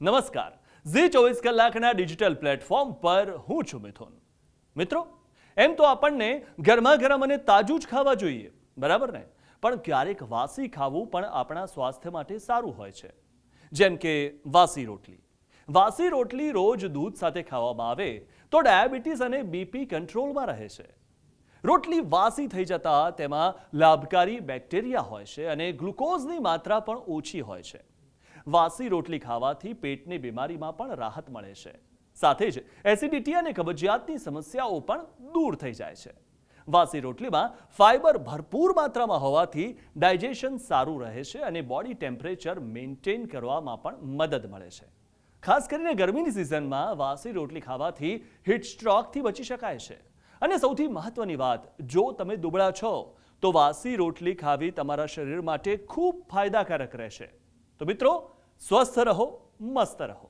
નમસ્કાર. ઝી ચોવીસ કલાકના ડિજિટલ પ્લેટફોર્મ પર હું છું મિથુન. મિત્રો, એમ તો આપણને ગરમા ગરમ અને તાજું જ ખાવા જોઈએ, બરાબર ને? પણ ક્યારેક વાસી ખાવું પણ આપણા સ્વાસ્થ્ય માટે સારું હોય છે. જેમ કે વાસી રોટલી. વાસી રોટલી રોજ દૂધ સાથે ખાવામાં આવે તો ડાયાબિટીસ અને બીપી કંટ્રોલમાં રહે છે. રોટલી વાસી થઈ જતા તેમાં લાભકારી બેક્ટેરિયા હોય છે અને ગ્લુકોઝની માત્રા પણ ઓછી હોય છે. વાસી રોટલી ખાવાથી પેટની બીમારીમાં પણ રાહત મળે છે. સાથે જ એસિડિટી અને કબજિયાતની સમસ્યાઓ પણ દૂર થઈ જાય છે. વાસી રોટલીમાં ફાઇબર ભરપૂર માત્રામાં હોવાથી ડાયજેશન સારું રહે છે અને બોડી ટેમ્પરેચર મેન્ટેન કરવામાં પણ મદદ મળે છે. ખાસ કરીને ગરમીની સિઝનમાં વાસી રોટલી ખાવાથી હીટ સ્ટ્રોકથી બચી શકાય છે. અને સૌથી મહત્વની વાત, જો તમે દુબળા છો, તો વાસી રોટલી ખાવી તમારા શરીર માટે ખૂબ ફાયદાકારક રહેશે. તો મિત્રો સ્વસ્થ રહો મસ્ત રહો.